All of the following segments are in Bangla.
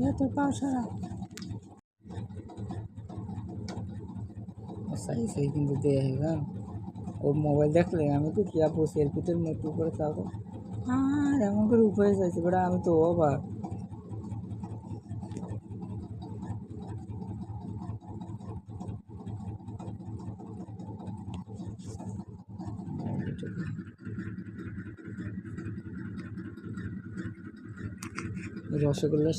तो पास हरा सही सही किंतु देगा और मोबाइल देख लेगा हमें तो क्या वो सेल्फी तो मैं ऊपर था को हाँ हम कर ऊपर से बड़ा हम तो हो রসগোল্লা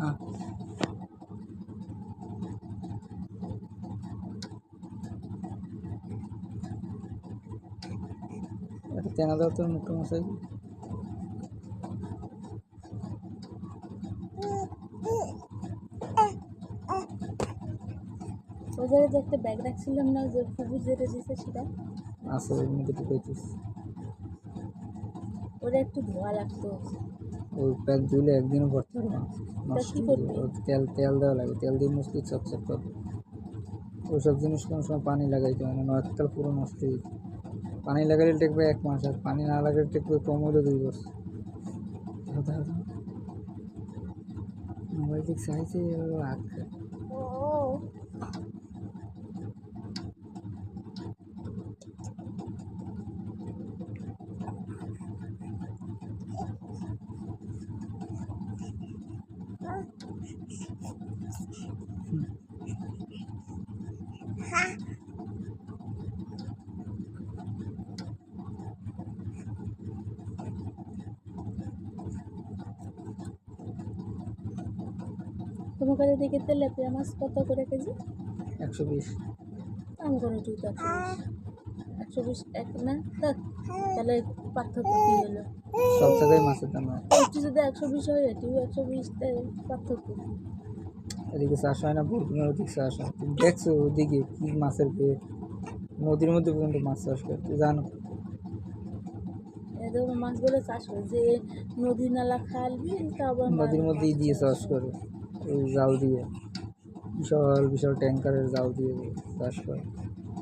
হ্যাঁ একটা তেনা দাও তোর মুখে মশাই জায়গায় যে একটা ব্যাগ রাখছিলাম না, যে ফুবু যেটা দিছে সেটা। আছে ওর মধ্যে ঢুকাইছিস ওটা একটু ধোয়া লাগতো। ওই প্যাক ধুলে একদিনও ভরতে পারবে না। তেল তেল দেওয়া লাগে। তেল দিয়ে মুসলি চকচক করবে ওইসব জিনিস কোনো সময় পানি লাগাইতে হয় না। নয়তো পুরো নষ্ট হয়ে পানি লাগালে টেকবে এক মাস আর পানি না লাগালে টেকবে কম হলে দুই বছর। মোবাইল চাইছে আগে ও। তোমার কাছে দেখে তেলাপিয়া মাছ কত করে কেজি? একশো বিশ। আমি করে তুই তো একশো বিশ এক না তাহলে পার্থক্য কী হলো? সব জায়গায় মাছের দাম হয়। যদি একশো বিশ হয় এটিও একশো বিশ পার্থক্য কী? এদিকে চাষ হয় না বরগুনার ওদিক চাষ হয়। তুমি দেখছ ওদিকে কি মাছের বের নদীর মধ্যে পর্যন্ত মাছ চাষ করে তুই জানো মাছগুলো চাষ করে যে নদী নালা তারপর নদীর মধ্যেই দিয়ে চাষ করে ওই জাল দিয়ে। বিশাল বিশাল ট্যাঙ্কারের জাল দিয়ে চাষ করে।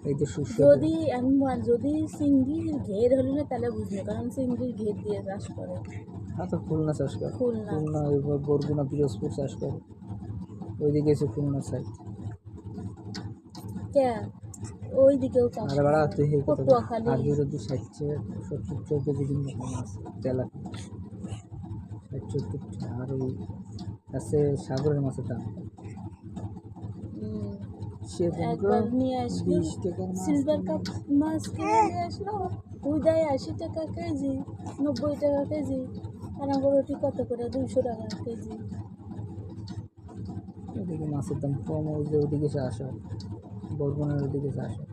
এই শস্য যদি আমি যদি চিংড়ির ঘের হলে না তাহলে বুঝবে কারণ চিংড়ির ঘের দিয়ে চাষ করে। হ্যাঁ তো খুলনা চাষ করে। খুলনা। খুলনা এবার বরগুনা পিরোজপুর চাষ করে। ওইদিকে এসে খুলনা সাইড। আর বাড়া তুই হে আর সত্তর চোদ্দ ষাট আর ওই আছে সাগরের মাছের দাম। মাছ। সিলভার কাপ মাছ কিনে নিয়ে আসলো। আশি টাকা কেজি নব্বই টাকা কেজি কানাগরটি কত করে? দুইশো টাকা কেজি। ওদিকে মাছের দাম কম যে ওদিকে চাষ হয় বরগুনার ওদিকে চাষ হয়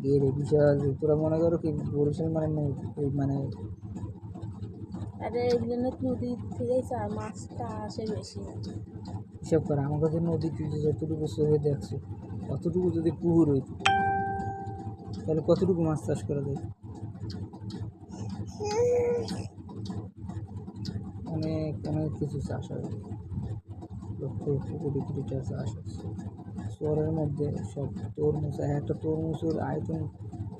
গিয়ে রে বিশাল তোরা মনে করো কি বরিশাল মানে এই মানে আরে এগুলো নদী থেকে চা- মাছটা আসে বেশি। হিসাব করে আমার কাছে নদী তুই যতটুকু চোখে দেখছ অতটুকু যদি পুকুর হইতো তাহলে কতটুকু মাছ চাষ করা যায়? অনেক অনেক কিছু চাষ হয়। লক্ষ লক্ষ কোটি কোটি চাষ হচ্ছে শহরের মধ্যে সব তরমুজ এক একটা তরমুজের আয়তন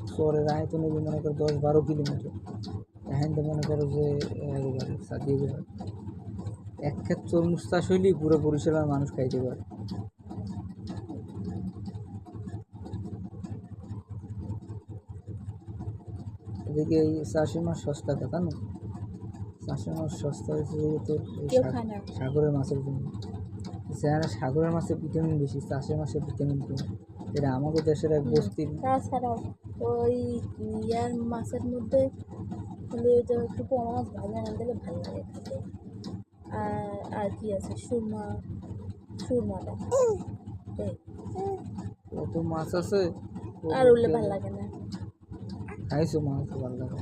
শহরের আয়তন হবে মনে করো দশ বারো কিলোমিটার। এখান থেকে মনে করো যে একবারে সাজিয়ে দেবে এক ক্ষেত তরমুজ চাষ হইলেই পুরো বরিশালের মানুষ খাইতে পারে। এদিকে এই চাষের মাছ সস্তা কথা না চাষের মাছ সস্তা হয়েছে যে তোর এই কেউ সা- খায় না। সাগরের মাছের জন্য। যেখানে সাগরের মাছে ভিটামিন বেশি চাষের মাছে ভিটামিন কম। এটা আমাদের দেশের এক বস্তির তাছাড়াও ওই ইয়ার মাছের মধ্যে একটু পোয়া মাছ ভাজা না দিলে ভালো লাগে খেতে। আর আর কি আছে? সুরমা সুরমাটা। এই, কত মাছ আছে? আর উঠলে ভালো লাগে না। খাইছো মাছ ভালো লাগে।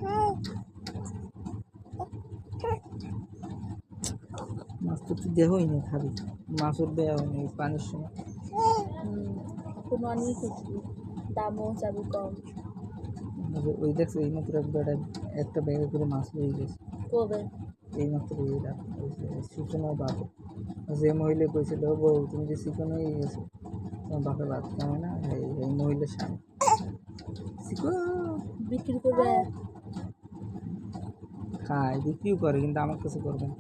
মাছ তো তুই দেহই না খাবি মাছের দেওয়া হয়নি পানির সময় কোনো দামও কম। ওই দেখছ এই মাত্র একবার এক- একটা ব্যাগে করে মাছ গেছে। কবে? এই মাত্র সূচনা বাপ। যে মহিলা কইছিল "ও বউ তুমি যে চিকন হয়ে গেছো তোমার বাপের বাদ কেমন না এই এই মহিলার স্বামী। বিক্রি করবে? খায় বিক্রিও করে কিন্তু আমার কাছে করবেন